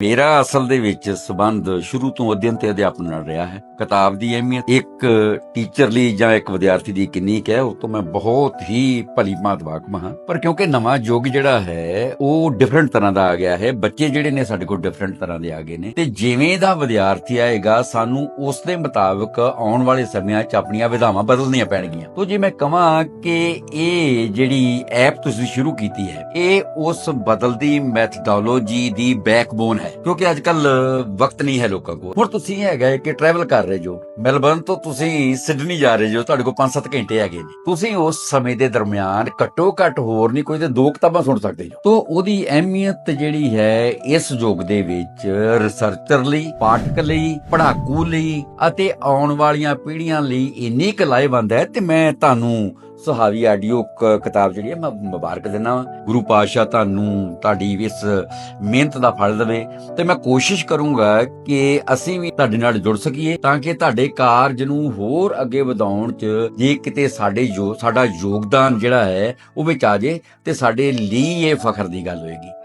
ਮੇਰਾ ਅਸਲ ਦੇ ਵਿੱਚ ਸਬੰਧ ਸ਼ੁਰੂ ਤੋਂ ਅਧਿਐਨ ਤੇ ਅਧਿਆਪਨ ਨਾਲ ਰਿਹਾ ਹੈ। ਕਿਤਾਬ ਦੀ ਅਹਿਮੀਅਤ ਇੱਕ ਟੀਚਰ ਲਈ ਜਾਂ ਇੱਕ ਵਿਦਿਆਰਥੀ ਦੀ ਕਿੰਨੀ ਕੁ ਹੈ, ਉਹ ਤੋਂ ਮੈਂ ਬਹੁਤ ਹੀ ਭਲੀ ਭਾਂਤ ਵਾਕਮ ਹਾਂ। ਪਰ ਕਿਉਂਕਿ ਨਵਾਂ ਯੁੱਗ ਜਿਹੜਾ ਹੈ, ਉਹ ਡਿਫਰੈਂਟ ਤਰ੍ਹਾਂ ਦਾ ਆ ਗਿਆ ਹੈ। ਬੱਚੇ ਜਿਹੜੇ ਨੇ ਸਾਡੇ ਕੋਲ ਡਿਫਰੈਂਟ ਤਰ੍ਹਾਂ ਦੇ ਆ ਗਏ ਨੇ। ਤੇ ਜਿਵੇਂ ਦਾ ਵਿਦਿਆਰਥੀ ਆਏਗਾ, ਸਾਨੂੰ ਉਸ ਦੇ ਮੁਤਾਬਕ ਆਉਣ ਵਾਲੇ ਸਮਿਆਂ 'ਚ ਆਪਣੀਆਂ ਵਿਧਾਵਾਂ ਬਦਲਣੀਆਂ ਪੈਣਗੀਆਂ। ਤੋਂ ਜੇ ਮੈਂ ਕਹਾਂ ਕਿ ਇਹ ਜਿਹੜੀ ਐਪ ਤੁਸੀਂ ਸ਼ੁਰੂ ਕੀਤੀ ਹੈ, ਇਹ ਉਸ ਬਦਲਦੀ ਮੈਥਡੋਲੋਜੀ ਦੀ ਬੈਕਬੋਨ ਹੈ। ਕਿਉਂਕਿ ਅੱਜ ਕੱਲ ਵਕਤ ਨਹੀਂ ਹੈ ਲੋਕਾਂ ਕੋਲ। ਹੁਣ ਤੁਸੀਂ ਹੈਗਾ ਕਿ ਟਰੈਵਲ ਕਰ ਰਹੇ ਜੋ, ਮੈਲਬਰਨ ਤੋਂ ਤੁਸੀਂ ਸਿਡਨੀ ਜਾ ਰਹੇ ਜੋ, ਤੁਹਾਡੇ ਕੋਲ 5-7 ਘੰਟੇ ਹੈਗੇ ਨੇ। ਤੁਸੀਂ ਉਸ ਸਮੇਂ ਦੇ ਦਰਮਿਆਨ ਘੱਟੋ ਘੱਟ ਹੋਰ ਨਹੀਂ, ਕੋਈ ਤੇ ਦੋ ਕਿਤਾਬਾਂ ਸੁਣ ਸਕਦੇ ਹੋ ਤੋਂ ਉਹਦੀ ਅਹਿਮੀਅਤ ਜਿਹੜੀ ਹੈ, ਇਸ ਯੁੱਗ ਦੇ ਵਿੱਚ ਰਿਸਰਚਰ ਲਈ, ਪਾਠਕ ਲਈ ਪੜਾਕੂ ਲਈ ਅਤੇ ਆਉਣ ਵਾਲੀਆਂ ਪੀੜ੍ਹੀਆਂ ਲਈ ਇੰਨੀ ਕੁ ਲਾਹੇਵੰਦ ਹੈ, ਤੇ ਮੈਂ ਤੁਹਾਨੂੰ ਸੁਹਾਵੀ ਆਡੀਓ ਕਿਤਾਬ ਜਿਹੜੀ ਹੈ ਮੈਂ ਮੁਬਾਰਕ ਦਿੰਦਾ ਗੁਰੂ ਪਾਤਸ਼ਾਹ ਤੁਹਾਨੂੰ, ਤੁਹਾਡੀ ਇਸ ਮਿਹਨਤ ਦਾ ਫਲ ਦੇਵੇ ਤੇ ਮੈਂ ਕੋਸ਼ਿਸ਼ ਕਰੂੰਗਾ ਕਿ ਅਸੀਂ ਵੀ ਤੁਹਾਡੇ ਨਾਲ ਜੁੜ ਸਕੀਏ ਤਾਂ ਕਿ ਤੁਹਾਡੇ ਕਾਰਜ ਨੂੰ ਹੋਰ ਅੱਗੇ ਵਧਾਉਣ 'ਚ ਜੇ ਕਿਤੇ ਸਾਡੇ ਜੋ ਸਾਡਾ ਯੋਗਦਾਨ ਜਿਹੜਾ ਹੈ ਉਹ ਵਿੱਚ ਆ ਜੇ ਤੇ ਸਾਡੇ ਲਈ ਇਹ ਫਖਰ ਦੀ ਗੱਲ ਹੋਏਗੀ।